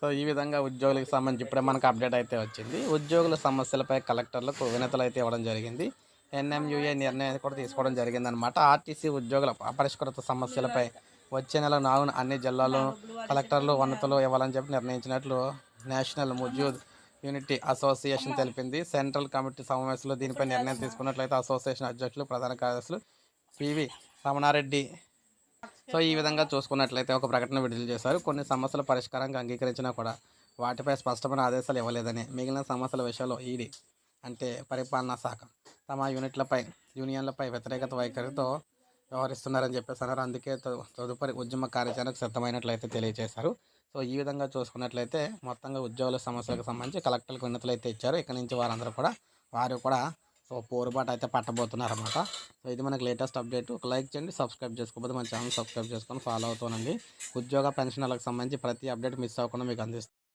So ఈ విధంగా ఉద్యోగులకు సంబంధించి ఇప్పుడే మనకు అప్డేట్ అయితే వచ్చింది. ఉద్యోగుల సమస్యలపై కలెక్టర్లకు వినతులు అయితే ఇవ్వడం జరిగింది. ఎన్ఎంయుఏ నిర్ణయం కూడా తీసుకోవడం జరిగిందనమాట ఆర్టీసీ ఉద్యోగుల అపరిష్కృత సమస్యలపై వచ్చే నెల నాగున అన్ని జిల్లాల్లో కలెక్టర్లు వనతులు ఇవ్వాలని చెప్పి నిర్ణయించినట్లు నేషనల్ ముజ్యూద్ యూనిటీ అసోసియేషన్ తెలిపింది. సెంట్రల్ కమిటీ సమావేశంలో దీనిపై నిర్ణయం తీసుకున్నట్లయితే అసోసియేషన్ అధ్యక్షులు ప్రధాన కార్యదర్శులు పివి రమణారెడ్డి సో ఈ విధంగా చూసుకున్నట్లయితే ఒక ప్రకటన విడుదల చేశారు. కొన్ని సమస్యల పరిష్కారంగా అంగీకరించినా కూడా వాటిపై స్పష్టమైన ఆదేశాలు ఇవ్వలేదని మిగిలిన సమస్యల విషయంలో ఈడీ అంటే పరిపాలనా శాఖ తమ యూనిట్లపై యూనియన్లపై వ్యతిరేకత వైఖరితో వ్యవహరిస్తున్నారని చెప్పేసి అన్నారు. అందుకే తదు- తదుపరి ఉద్యమ కార్యాచరణకు సిద్ధమైనట్లయితే తెలియజేశారు. సో ఈ విధంగా చూసుకున్నట్లయితే మొత్తంగా ఉద్యోగుల సమస్యలకు సంబంధించి కలెక్టర్లకు వినతులు అయితే ఇచ్చారు. ఇక్కడ నుంచి వారందరూ కూడా వారు కూడా సో పోరుబాటు అయితే పట్టబోతున్నారు అనమాట సో ఇది మనకి లేటెస్ట్ అప్డేట్. ఒక లైక్ చేయండి సబ్స్క్రైబ్ చేసుకోకపోతే మన ఛానల్ సబ్స్క్రైబ్ చేసుకొని ఫాలో అవుతానండి ఉద్యోగ పెన్షన్లకు సంబంధించి ప్రతి అప్డేట్ మిస్ అవ్వకుండా మీకు అందిస్తాను